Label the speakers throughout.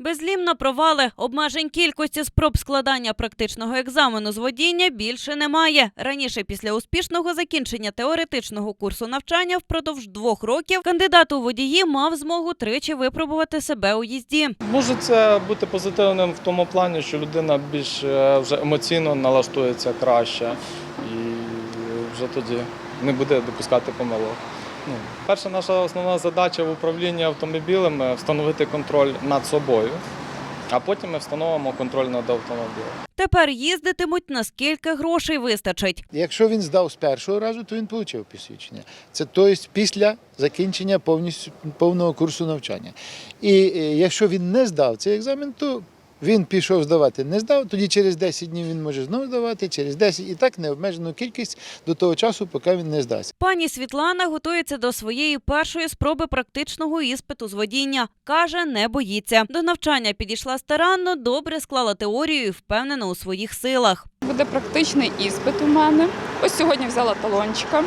Speaker 1: Безлімно провали обмежень кількості спроб складання практичного екзамену з водіння більше немає. Раніше, після успішного закінчення теоретичного курсу навчання впродовж двох років, кандидат у водії мав змогу тричі випробувати себе у їзді.
Speaker 2: Може це бути позитивним в тому плані, що людина більш е, вже емоційно налаштується краще і вже тоді не буде допускати помилок. Ну, перша наша основна задача в управлінні автомобілем встановити контроль над собою, а потім ми встановимо контроль над автомобілем.
Speaker 1: Тепер їздитимуть наскільки грошей вистачить.
Speaker 3: Якщо він здав з першого разу, то він отримав посвідчення. Це тобто після закінчення повністю повного курсу навчання. І е, якщо він не здав цей екзамен, то він пішов здавати, не здав, тоді через 10 днів він може знову здавати, через 10 і так необмежену кількість до того часу, поки він не здасть.
Speaker 1: Пані Світлана готується до своєї першої спроби практичного іспиту з водіння. Каже, не боїться. До навчання підійшла старанно, добре склала теорію і впевнена у своїх силах.
Speaker 4: Буде практичний іспит у мене. Ось сьогодні взяла талончика.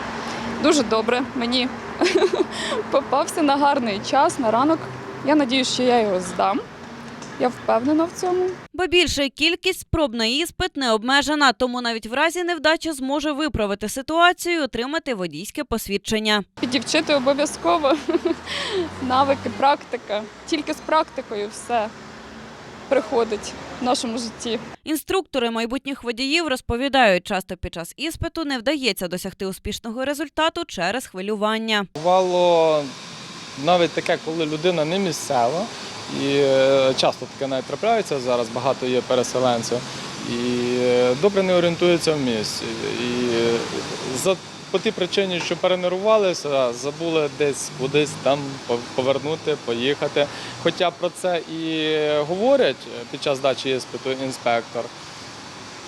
Speaker 4: Дуже добре. Мені попався на гарний час, на ранок. Я надію, що я його здам. Я впевнена в цьому.
Speaker 1: Бо більше кількість спроб на іспит не обмежена, тому навіть в разі невдачі зможе виправити ситуацію і отримати водійське посвідчення.
Speaker 4: Підівчити обов'язково навики, практика. Тільки з практикою все приходить в нашому житті.
Speaker 1: Інструктори майбутніх водіїв розповідають, часто під час іспиту не вдається досягти успішного результату через хвилювання.
Speaker 2: Бувало навіть таке, коли людина не місцева, і е, часто таке навіть трапляється зараз, багато є переселенців, і е, добре не орієнтуються в місці. І е, за по тій причині, що перенервувалися, забули десь кудись там пов- повернути, поїхати. Хоча про це і говорять під час дачі іспиту інспектор.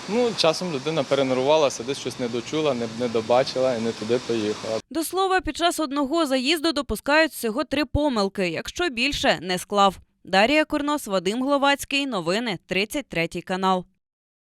Speaker 2: Ну, часом людина перенервувалася, десь щось не дочула, не, не добачила і не туди поїхала.
Speaker 1: До слова, під час одного заїзду допускають всього три помилки, якщо більше не склав. Дарія Курнос, Вадим Гловацький. Новини 33 канал.